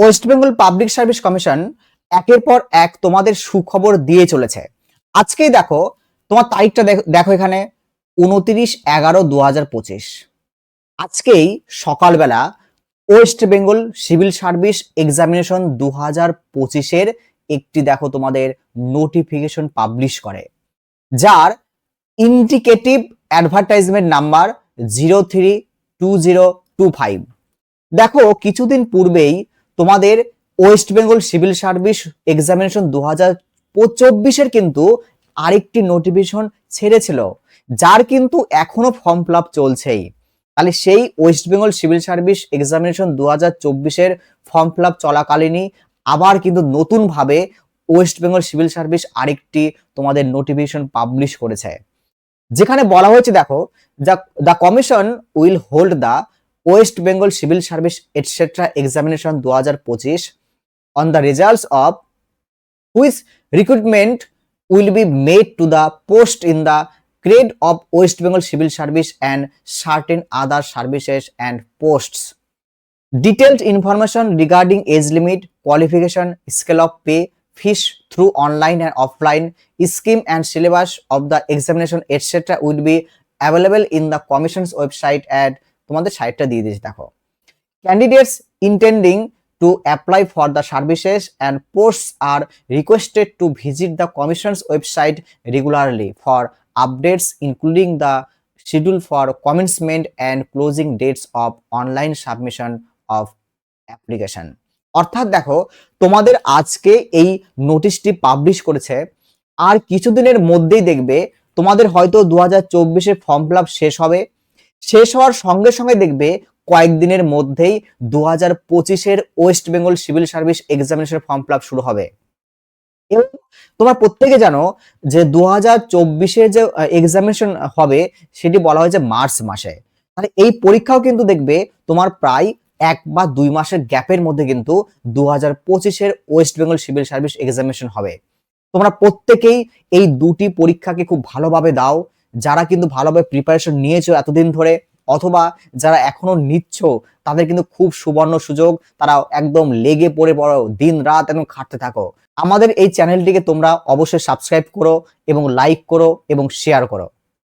West Bengal Public Service Commission একের পর এক তোমাদের সুখবর দিয়ে চলেছে আজকেই দেখো তোমার তারিখটা দেখো এখানে উনতিরিশ এগারো দু হাজার পঁচিশ আজকেই সকালবেলা West Bengal civil service examination দু হাজার পঁচিশের একটি দেখো তোমাদের নোটিফিকেশন পাবলিশ করে যার indicative advertisement number zero three two zero two five দেখো কিছুদিন পূর্বেই তোমাদের West Bengal civil service examination দু হাজার চব্বিশের কিন্তু আরেকটি নোটিফিকেশন ছেড়েছিল যার কিন্তু এখনো ফর্ম ফিল চলছেই তাহলে সেই West Bengal civil service examination দু হাজার চব্বিশের ফর্ম ফিল চলাকালীনই আবার কিন্তু নতুনভাবে ওয়েস্ট বেঙ্গল সিভিল সার্ভিস আরেকটি তোমাদের নোটিফিকেশন পাবলিশ করেছে যেখানে বলা হয়েছে দেখো the commission will hold the West Bengal Civil Service etc. examination 2025 on the results of which recruitment will be made to the post in the grade of West Bengal Civil Service and certain other services and posts. Detailed information regarding age limit, qualification, scale of pay, fees through online and offline, scheme and syllabus of the examination etc. will be available in the Commission's website at তোমাদের সাইটটা দিয়ে দিয়েছি দেখো candidates intending to apply for the services and posts R requested to visit the commission's website regularly for updates including the schedule for commencement and closing dates of online submission of application অর্থাৎ দেখো তোমাদের আজকে এই নোটিশটি publish করেছে আর কিছুদিনের মধ্যেই দেখবে তোমাদের হয়তো দু হাজার ফর্ম ফিল শেষ হবে শেষ হওয়ার সঙ্গে সঙ্গে দেখবে কয়েকদিনের মধ্যেই দু হাজার পঁচিশের West Bengal civil service examination form fill শুরু হবে এবং তোমরা প্রত্যেকে জানো যে দু হাজার চব্বিশে যে এক্সামিনেশন হবে সেটি বলা হয়েছে মার্চ মাসে মানে এই পরীক্ষাও কিন্তু দেখবে তোমার প্রায় এক বা দুই মাসের গ্যাপের মধ্যে কিন্তু দু হাজার পঁচিশের West Bengal civil service examination হবে তোমরা প্রত্যেকেই এই দুটি পরীক্ষাকে খুব ভালোভাবে দাও যারা কিন্তু ভালোভাবে প্রিপারেশন নিয়েছো এতদিন ধরে অথবা যারা এখনো নিচ্ছ তাদের কিন্তু খুব সুবর্ণ সুযোগ তারা একদম লেগে পড়ে পড়ো দিন রাত এবং খাটতে থাকো আমাদের এই চ্যানেলটিকে তোমরা অবশ্যই সাবস্ক্রাইব করো এবং লাইক করো এবং শেয়ার করো